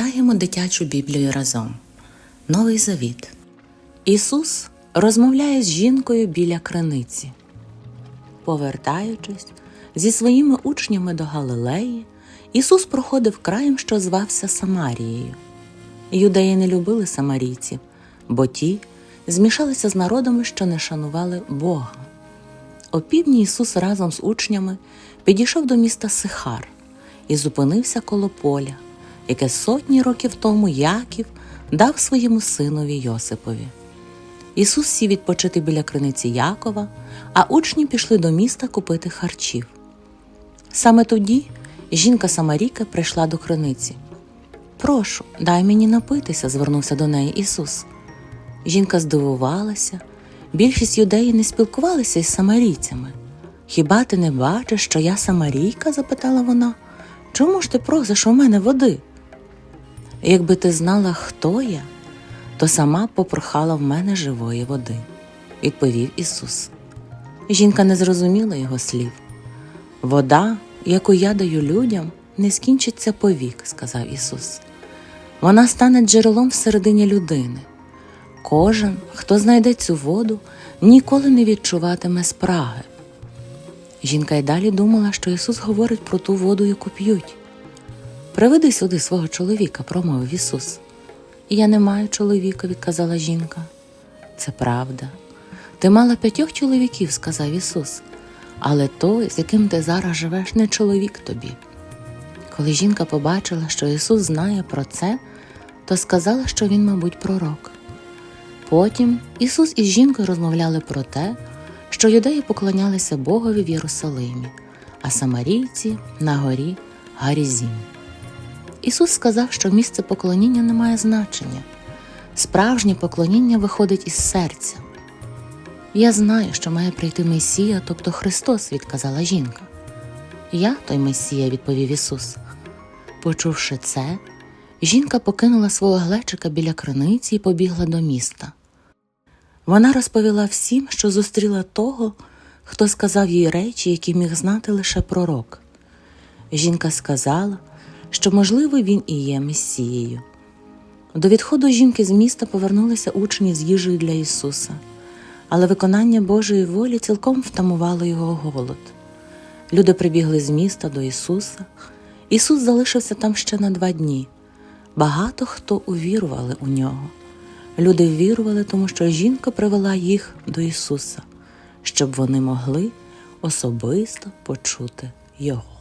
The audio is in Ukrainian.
Читаємо дитячу Біблію разом. Новий Завіт. Ісус розмовляє з жінкою біля криниці. Повертаючись зі своїми учнями до Галилеї, Ісус проходив краєм, що звався Самарією. Юдеї не любили самарійців, бо ті змішалися з народами, що не шанували Бога. Опівдні Ісус разом з учнями підійшов до міста Сихар і зупинився коло поля, яке сотні років тому Яків дав своєму синові Йосипові. Ісус сів відпочити біля криниці Якова, а учні пішли до міста купити харчів. Саме тоді жінка Самарійка прийшла до криниці. Прошу, дай мені напитися, звернувся до неї Ісус. Жінка здивувалася. Більшість юдеїв не спілкувалися із самарійцями. Хіба ти не бачиш, що я самарійка? запитала вона. Чому ж ти просиш у мене води? Якби ти знала, хто я, то сама попрохала в мене живої води, відповів Ісус. Жінка не зрозуміла його слів. Вода, яку я даю людям, не скінчиться повік, сказав Ісус. Вона стане джерелом всередині людини. Кожен, хто знайде цю воду, ніколи не відчуватиме спраги. Жінка й далі думала, що Ісус говорить про ту воду, яку п'ють. Приведи сюди свого чоловіка, промовив Ісус. Я не маю чоловіка, відказала жінка. Це правда. Ти мала п'ятьох чоловіків, сказав Ісус, але той, з яким ти зараз живеш, не чоловік тобі. Коли жінка побачила, що Ісус знає про це, то сказала, що він, мабуть, пророк. Потім Ісус із жінкою розмовляли про те, що юдеї поклонялися Богові в Єрусалимі, а самарійці на горі Гарізім. Ісус сказав, що місце поклоніння не має значення. Справжнє поклоніння виходить із серця. Я знаю, що має прийти Месія, тобто Христос, відказала жінка. Я той Месія, відповів Ісус. Почувши це, жінка покинула свого глечика біля криниці і побігла до міста. Вона розповіла всім, що зустріла того, хто сказав їй речі, які міг знати лише пророк. Жінка сказала, що, можливо, він і є Месією. До відходу жінки з міста повернулися учні з їжею для Ісуса, але виконання Божої волі цілком втамувало його голод. Люди прибігли з міста до Ісуса. Ісус залишився там ще на два дні. Багато хто увірували у нього. Люди вірували, тому що жінка привела їх до Ісуса, щоб вони могли особисто почути Його.